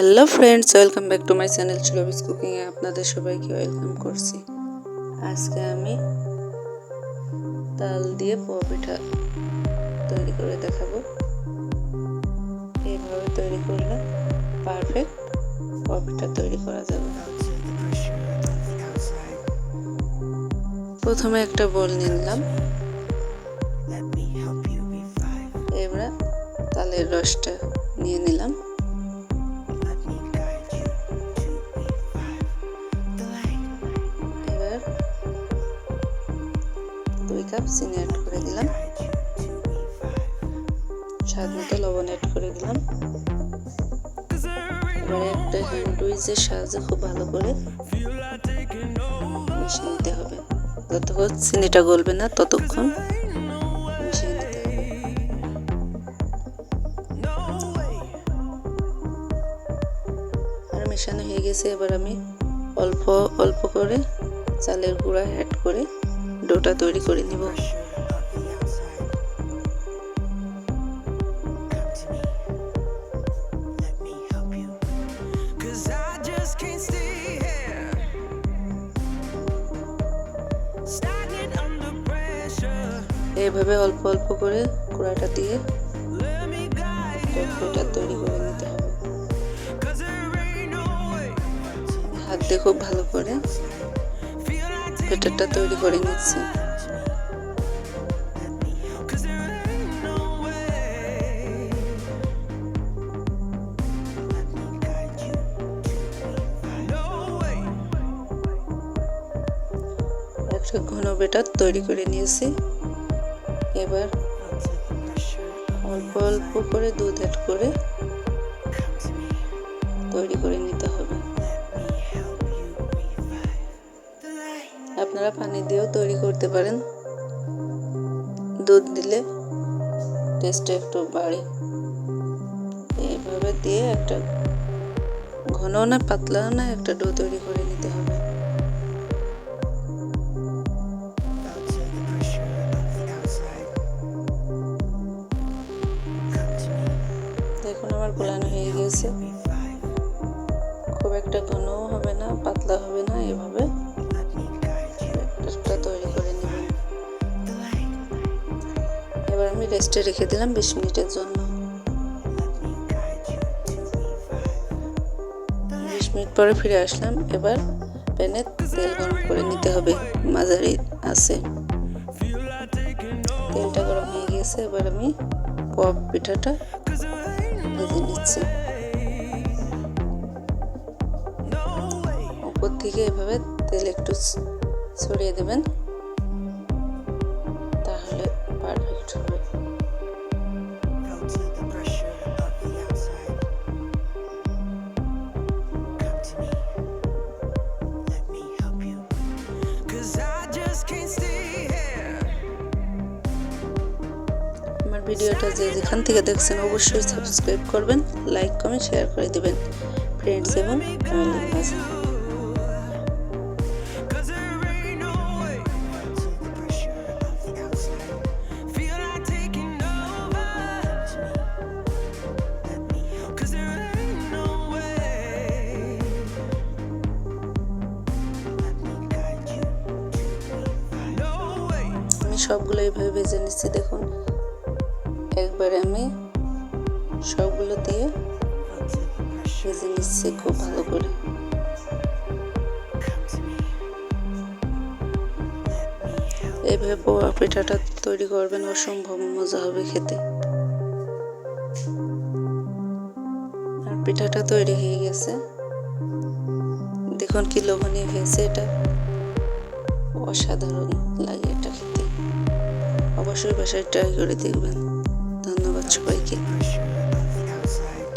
Hello friends, welcome back to my channel চুলবিস কুকিংয়ে আপনাদের সবাইকে ওয়েলকাম করছি। আজকে আমি তাল দিয়ে পোয়া পিঠা তৈরি করে দেখাবো। এইভাবে তৈরি করলে পারফেক্ট পোয়া পিঠা তৈরি করা যাবে। প্রথমে একটা বোল নিলাম। এবার তালের রসটা নিয়ে নিলাম। কাপ চিনি অ্যাড করে দিলাম। স্বাদ মতো লবণ অ্যাড করে দিলাম। এবারে একটা হ্যান্ড উইচের সাহায্যে খুব ভালো করে মিশিয়ে নিতে হবে। যতক্ষণ চিনিটা গলবে না, ততক্ষণ আর মেশানো হয়ে গেছে, এবার আমি অল্প অল্প করে চালের গুঁড়া অ্যাড করে ডোটা তৈরি করে নিব। এভাবে অল্প অল্প করে কুড়াটা দিয়ে ডোটা হাত দিয়ে খুব ভালো করে ব্যাটারটা তৈরি করে নিচ্ছি. একটা ঘন বেটার তৈরি করে নিয়েছি এবার অল্প অল্প করে দুধ অ্যাড করে তৈরি করে নিতে হবে আপনারা পানি দিয়েও তৈরি করতে পারেন। দুধ দিলে টেস্টটা একটু বাড়ে। এইভাবে দিয়ে একটা ঘন না পাতলা না একটা ডো তৈরি করে নিতে হবে। দেখুন আমার গোলানো হয়ে গিয়েছে। খুব একটা ঘনও হবে না পাতলা হবে না এভাবে। একটা তৈরি করে নেবেন এবার আমি রেস্টে রেখে দিলাম বিশ মিনিটের জন্য। বিশ মিনিট পরে ফিরে আসলাম। এবার প্যানে তেল গরম করে নিতে হবে। মাঝারি আছে। তেলটা গরম হয়ে গিয়েছে। এবার আমি পপ পিঠাটা ভেজে নিচ্ছি। উপর থেকে এভাবে তেল একটু ছড়িয়ে দেবেন। তাহলে পারফেক্ট হবে. আমার ভিডিওটা যে যেখান থেকে দেখছেন অবশ্যই সাবস্ক্রাইব করবেন লাইক কমেন্ট শেয়ার করে দিবেন। ফ্রেন্ডস এবং ফ্যামিলির মাঝে সবগুলো এইভাবে ভেজে নিচ্ছি, দেখুন একবারে আমি সবগুলো দিয়ে. ভেজে নিচ্ছি খুব ভালো করে. এইভাবে পোয়া পিঠাটা তৈরি করবেন, অসম্ভব মজা হবে খেতে আর পিঠাটা তৈরি হয়ে গেছে দেখুন কি লোভনীয় হয়েছে এটা অসাধারণ লাগে অবশ্যই বাসায় ট্রাই করে দেখবেন। ধন্যবাদ সবাইকে।